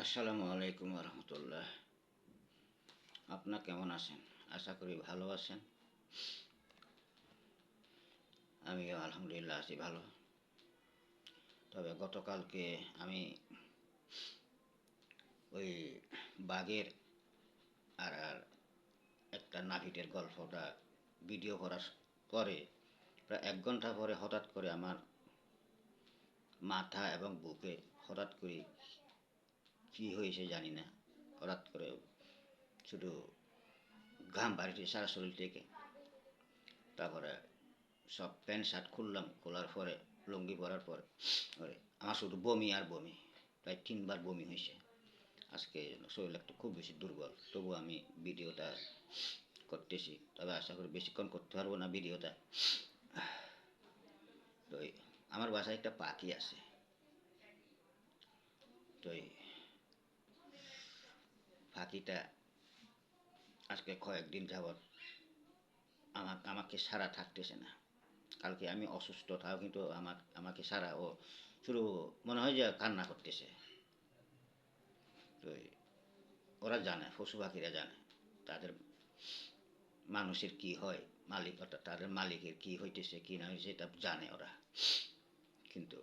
আসসালামু আলাইকুম রহমতুল্লাহ আপনার কেমন আছেন? আশা করি ভালো আছেন। আমিও আলহামদুলিল্লাহ আছি ভালো। তবে গতকালকে আমি ওই বাঘের আর আর একটা নাভিটের গল্পটা ভিডিও করার পরে প্রায় এক ঘণ্টা পরে হঠাৎ করে আমার মাথা এবং বুকে হঠাৎ করে কি হয়েছে জানি না। হঠাৎ করে শুধু ঘাম বাড়িতে সারা শরীর থেকে। তারপরে সব প্যান্ট শার্ট খুললাম, খোলার পরে, লুঙ্গি পরার পরে আমার শুধু বমি আর বমি, প্রায় তিনবার বমি হয়েছে। আজকে শরীর একটু খুব বেশি দুর্বল তবু আমি ভিডিওটা করতেছি। তবে আশা করি বেশিক্ষণ করতে পারব না ভিডিওটা। তো আমার বাসায় একটা পাখি আছে। তো পাখিটা আজকে কয়েকদিন যাবৎ আমার, আমাকে সারা থাকতেছে না। কালকে আমি অসুস্থ, তাও কিন্তু আমার, আমাকে সারা ও শুরু মনে হয় যে কান্না করতেছে। তো ওরা জানে, পশু পাখিরা জানে, তাদের মানুষের কি হয়, মালিক অর্থাৎ তাদের মালিকের কি হইতেছে, কি না হয়েছে এটা জানে ওরা। কিন্তু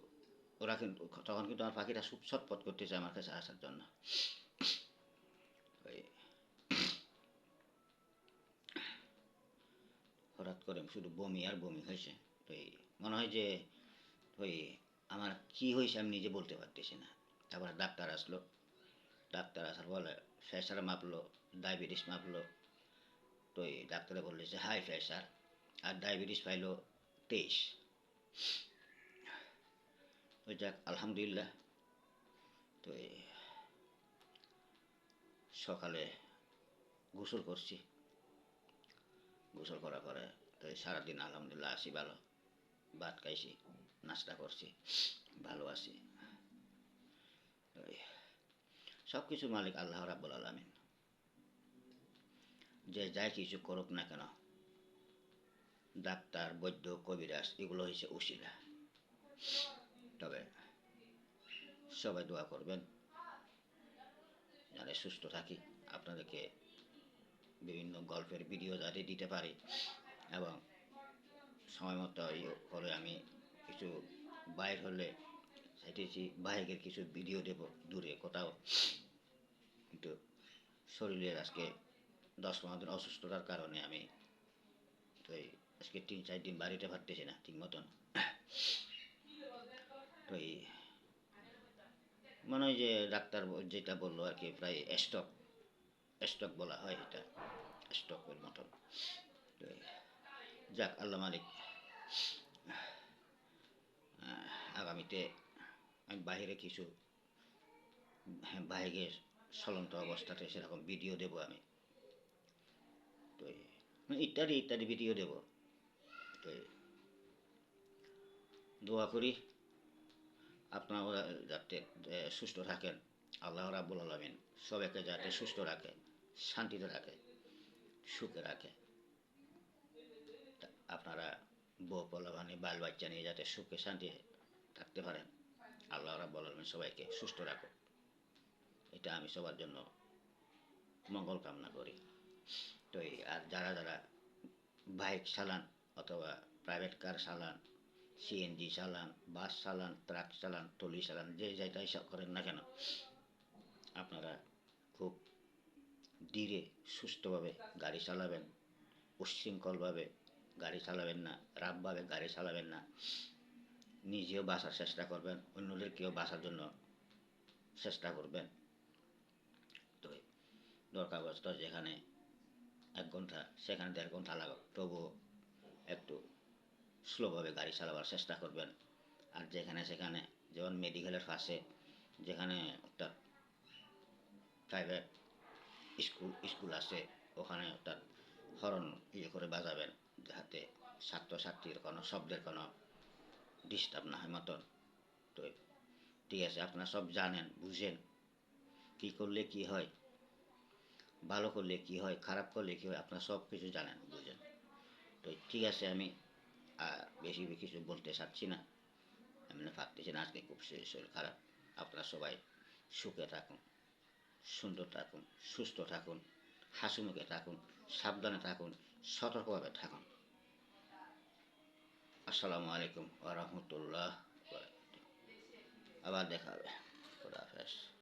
ওরা কিন্তু, তখন কিন্তু আমার পাখিটা খুব ছটপট করতেছে আমার কাছে আসার জন্য। করে শুধু বমি আর বমি হয়েছে। তো মনে হয় যে, ওই আমার কি হয়েছে আমি নিজে বলতে পারতেছি না। তারপর ডাক্তার আসলো। ডাক্তার আসার বলে প্রেশার মাপলো, ডায়াবেটিস মাপলো। তো এই ডাক্তারে বললে যে, হাই প্রেশার আর ডায়াবেটিস পাইলো তেইশ। ওই যাক, আলহামদুলিল্লাহ। তো সকালে গোসল করছি। গোসল করার পরে তো সারাদিন আলহামদুলিল্লাহ আছি ভালো। ভাত খাইছি, নাস্তা করছি, ভালো আছি। সব কিছু মালিক আল্লাহ রাব্বুল আলমিন। যে যাই কিছু করুক না কেন, ডাক্তার, বৈদ্য, কবিরাজ, এগুলো হয়েছে উশিলা তবে সবাই দোয়া করবেন যারা সুস্থ থাকি। আপনাদেরকে বিভিন্ন গল্পের ভিডিও যাতে দিতে পারি। এবং সময় মতো ইয়ে করে আমি কিছু বাইর হলে চাইতেছি বাইকের কিছু ভিডিও দেব দূরে কোথাও। কিন্তু শরীরের আজকে দশ পনেরো দিন অসুস্থতার কারণে আমি তো এই আজকে তিন, চার দিন বাড়িতে পারতেছি না ঠিক মতন। তো এই মনে হয় যে ডাক্তার যেটা বলল আর কি, প্রায় স্টক স্টক বলা হয় এটা, স্টকের মতন। যাক, আল্লাহ মালিক। আগামীতে আমি বাইরে কিছু হ্যাঁ চলন্ত অবস্থাতে সেরকম ভিডিও দেব আমি। তো ইত্যাদি ইত্যাদি ভিডিও দেব। তো দোয়া করি আপনারা যাতে সুস্থ থাকেন। আল্লাহ রাবুল আলমিন সবাইকে যাতে সুস্থ রাখে, শান্তিতে রাখে, সুখে রাখে। আপনারা বউ পলাবানি বাল বাচ্চা নিয়ে যাতে সুখে শান্তি থাকতে পারেন, আল্লাহ রাবুল আলমিন সবাইকে সুস্থ রাখো এটা আমি সবার জন্য মঙ্গল কামনা করি। তো আর যারা যারা বাইক চালান অথবা প্রাইভেট কার চালান সিএনজি চালান বাস চালান ট্রাক চালান টলি চালান, যে যেটাই করেন না কেন, আপনারা খুব ধীরে, সুস্থভাবে গাড়ি চালাবেন উচ্ছৃঙ্খলভাবে গাড়ি চালাবেন না রাবভাবে গাড়ি চালাবেন না। নিজেও বাঁচার চেষ্টা করবেন অন্যদেরকেও বাঁচার জন্য চেষ্টা করবেন। তো দরকার অবস্থা যেখানে এক ঘণ্টা, সেখানে দেড় ঘণ্টা লাগাক তবুও একটু স্লোভাবে গাড়ি চালাবার চেষ্টা করবেন। আর যেখানে সেখানে, যেমন মেডিকেলের পাশে, যেখানে অর্থাৎ প্রাইভেট স্কুল স্কুল আছে, ওখানে অর্থাৎ হরন ইয়ে করে বাজাবেন। যাতে ছাত্রছাত্রীর কোনো শব্দের কোনো ডিস্টার্ব না হয় মতন। তো ঠিক আছে, আপনারা সব জানেন, বুঝেন কী করলে কি হয়, ভালো করলে কি হয়, খারাপ করলে কি হয়, আপনারা সব কিছু জানেন, বুঝেন। তো ঠিক আছে, আমি বেশি কিছু বলতে চাচ্ছি না। এমনি ভাবতেছি না, আজকে খুব শরীর খারাপ। আপনারা সবাই সুখে থাকুন, সুন্দর থাকুন, সুস্থ থাকুন, হাসি মুখে থাকুন, সাবধানে থাকুন, সতর্কভাবে থাকুন। আসসালামু আলাইকুম রাহমাতুল্লাহ আবার দেখা হবে